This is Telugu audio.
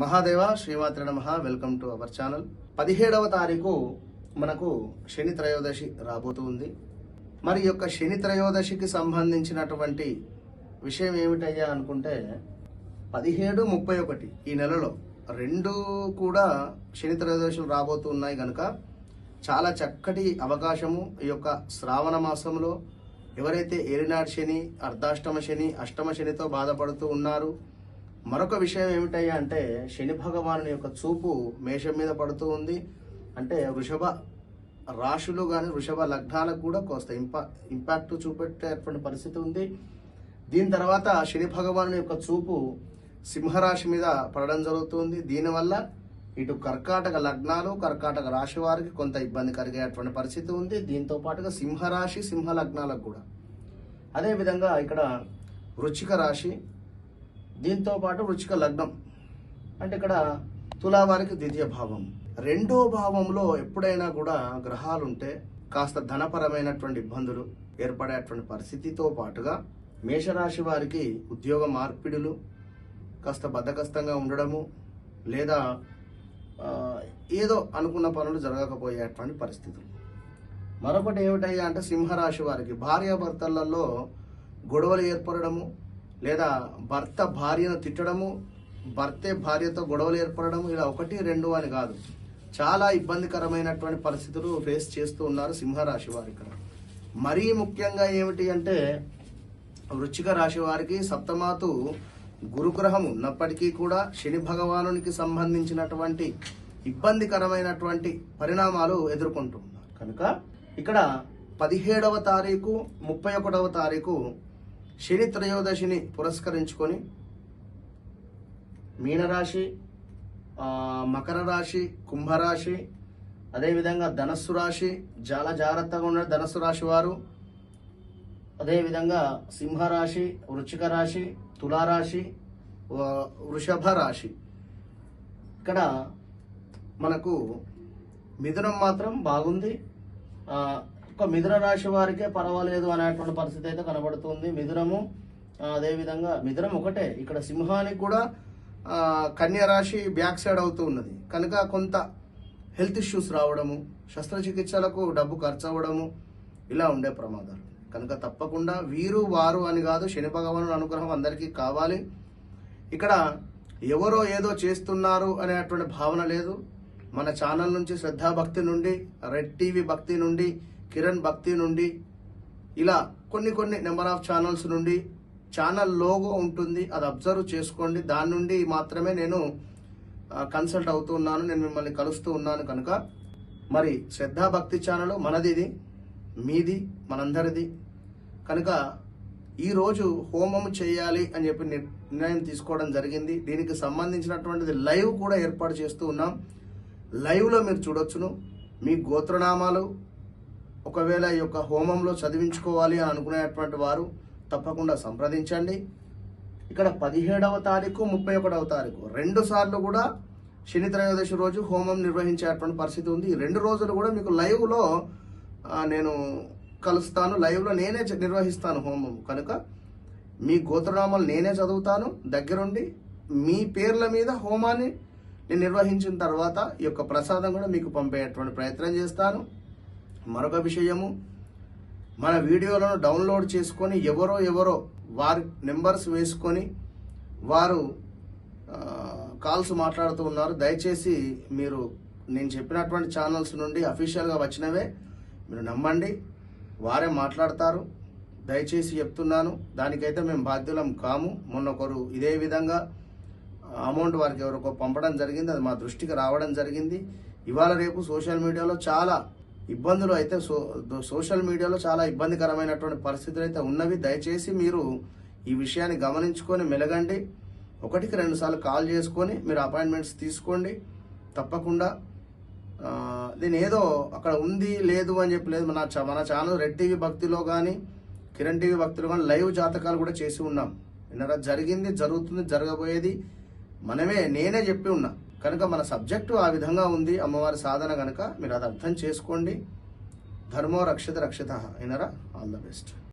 మహాదేవ శ్రీమాత్రి నమ. వెల్కమ్ టు అవర్ ఛానల్ పదిహేడవ తారీఖు మనకు శని త్రయోదశి రాబోతుంది. మరి యొక్క శని త్రయోదశికి సంబంధించినటువంటి విషయం ఏమిటయ్యా అనుకుంటే పదిహేడు ముప్పై ఒకటి ఈ నెలలో రెండు కూడా శని త్రయోదశులు రాబోతున్నాయి కనుక చాలా చక్కటి అవకాశము ఈ యొక్క శ్రావణ మాసంలో. ఎవరైతే ఏలినాడు శని అర్ధాష్టమ శని అష్టమ శనితో బాధపడుతూ ఉన్నారు మరొక విషయం ఏమిటయ్యా అంటే శని భగవాను యొక్క చూపు మేషం మీద పడుతూ ఉంది. అంటే వృషభ రాశులు కానీ వృషభ లగ్నాలకు కూడా కోస్త ఇంపా ఇంపాక్ట్ చూపెట్టేటువంటి పరిస్థితి ఉంది. దీని తర్వాత శని భగవాను యొక్క చూపు సింహరాశి మీద పడడం జరుగుతుంది. దీనివల్ల ఇటు కర్కాటక లగ్నాలు కర్కాటక రాశి వారికి కొంత ఇబ్బంది కలిగేటువంటి పరిస్థితి ఉంది. దీంతో పాటుగా సింహరాశి సింహ లగ్నాలకు కూడా. అదేవిధంగా ఇక్కడ వృచ్చిక రాశి దీంతో పాటు వృచ్చిక లగ్నం. అంటే ఇక్కడ తులా వారికి ద్వితీయ భావం. రెండో భావంలో ఎప్పుడైనా కూడా గ్రహాలు ఉంటే కాస్త ధనపరమైనటువంటి ఇబ్బందులు ఏర్పడేటువంటి పరిస్థితితో పాటుగా మేషరాశి వారికి ఉద్యోగ మార్పిడులు కాస్త బద్ధకస్తంగా ఉండడము లేదా ఏదో అనుకున్న పనులు జరగకపోయేటువంటి పరిస్థితులు. మరొకటి ఏమిటయ్యా అంటే సింహరాశి వారికి భార్యాభర్తలలో గొడవలు ఏర్పడము లేదా భర్త భార్యను తిట్టడము భర్తే భార్యతో గొడవలు ఏర్పడడం ఇలా ఒకటి రెండు అని కాదు. చాలా ఇబ్బందికరమైనటువంటి పరిస్థితులు ఫేస్ చేస్తూ ఉన్నారు సింహరాశి వారు ఇక్కడ. మరీ ముఖ్యంగా ఏమిటి అంటే వృచ్చిక రాశి వారికి సప్తమాతు గురుగ్రహం ఉన్నప్పటికీ కూడా శని భగవానునికి సంబంధించినటువంటి ఇబ్బందికరమైనటువంటి పరిణామాలు ఎదుర్కొంటున్నారు కనుక ఇక్కడ పదిహేడవ తారీఖు ముప్పై ఒకటవ తారీఖు శని త్రయోదశిని పురస్కరించుకొని మీనరాశి మకర రాశి కుంభరాశి అదేవిధంగా ధనస్సు రాశి చాలా జాగ్రత్తగా ఉన్న ధనస్సు రాశి వారు అదేవిధంగా సింహరాశి వృచ్చిక రాశి తులారాశి వృషభ రాశి. ఇక్కడ మనకు మిథునం మాత్రం బాగుంది. ఒక మిథున రాశి వారికే పర్వాలేదు అనేటువంటి పరిస్థితి అయితే కనబడుతుంది. మిథునము అదేవిధంగా మిథునం ఒకటే. ఇక్కడ సింహానికి కూడా కన్య రాశి బ్యాక్ సైడ్ అవుతూ ఉన్నది. కనుక కొంత హెల్త్ ఇష్యూస్ రావడము శస్త్రచికిత్సలకు డబ్బు ఖర్చు అవ్వడము ఇలా ఉండే ప్రమాదాలు. కనుక తప్పకుండా వీరు వారు అని కాదు శని భగవానుడు అనుగ్రహం అందరికీ కావాలి. ఇక్కడ ఎవరో ఏదో చేస్తున్నారు అనేటువంటి భావన లేదు. మన ఛానల్ నుంచి శ్రద్ధాభక్తి నుండి రెడ్ టీవీ భక్తి నుండి కిరణ్ భక్తి నుండి ఇలా కొన్ని కొన్ని నెంబర్ ఆఫ్ ఛానల్స్ నుండి ఛానల్ లోగో ఉంటుంది అది అబ్జర్వ్ చేసుకోండి. దాని నుండి మాత్రమే నేను కన్సల్ట్ అవుతూ ఉన్నాను నేను మిమ్మల్ని కలుస్తూ ఉన్నాను కనుక. మరి శ్రద్ధాభక్తి ఛానల్ మనదిది మీది మనందరిది. కనుక ఈరోజు హోమం చేయాలి అని చెప్పి నిర్ణయం తీసుకోవడం జరిగింది. దీనికి సంబంధించినటువంటిది లైవ్ కూడా ఏర్పాటు చేస్తూ ఉన్నాం. లైవ్లో మీరు చూడొచ్చును. మీ గోత్రనామాలు ఒకవేళ ఈ యొక్క హోమంలో చదివించుకోవాలి అని అనుకునేటువంటి వారు తప్పకుండా సంప్రదించండి. ఇక్కడ పదిహేడవ తారీఖు ముప్పై ఒకటవ తారీఖు. రెండు సార్లు కూడా శని త్రయోదశి రోజు హోమం నిర్వహించేటువంటి పరిస్థితి ఉంది. ఈ రెండు రోజులు కూడా మీకు లైవ్లో నేను కలుస్తాను. లైవ్లో నేనే చ- నిర్వహిస్తాను హోమం. కనుక మీ గోత్రనామాలు నేనే చదువుతాను. దగ్గరుండి మీ పేర్ల మీద హోమాన్ని నేను నిర్వహించిన తర్వాత ఈ యొక్క ప్రసాదం కూడా మీకు పంపేటువంటి ప్రయత్నం చేస్తాను. మరొక విషయము మన వీడియోలను డౌన్లోడ్ చేసుకొని ఎవరో ఎవరో వారి నెంబర్స్ వేసుకొని వారు కాల్స్ మాట్లాడుతూ ఉన్నారు. దయచేసి మీరు నేను చెప్పినటువంటి ఛానల్స్ నుండి అఫీషియల్గా వచ్చినవే మీరు నమ్మండి. వారే మాట్లాడతారు. దయచేసి చెప్తున్నాను. దానికైతే మేము బాధ్యులం కాము. మొన్న ఒకరు ఇదే విధంగా అమౌంట్ వారికి ఎవరికో పంపడం జరిగింది. అది మా దృష్టికి రావడం జరిగింది. ఇవాళ రేపు సోషల్ మీడియాలో చాలా ఇబ్బందులు అయితే సో సోషల్ మీడియాలో చాలా ఇబ్బందికరమైనటువంటి పరిస్థితులు అయితే ఉన్నవి. దయచేసి మీరు ఈ విషయాన్ని గమనించుకొని మెలగండి. ఒకటికి రెండు సార్లు కాల్ చేసుకొని మీరు అపాయింట్మెంట్స్ తీసుకోండి. తప్పకుండా. ఆ, నేను ఏదో అక్కడ ఉంది లేదు అని చెప్పి లేదు మన మన ఛానల్ రెడ్ టీవీ భక్తిలో కానీ కిరణ్ టీవీ భక్తిలో కానీ లైవ్ జాతకాలు కూడా చేసి ఉన్నాం. ఎన్నరా జరిగింది జరుగుతుంది జరగబోయేది. మనమే నేనే చెప్పి ఉన్నా. కనుక మన సబ్జెక్టు ఆ విధంగా ఉంది అమ్మవారి సాధన కనుక మీరు అది అర్థం చేసుకోండి. ధర్మో రక్షిత రక్షిత. అయినరా? All the best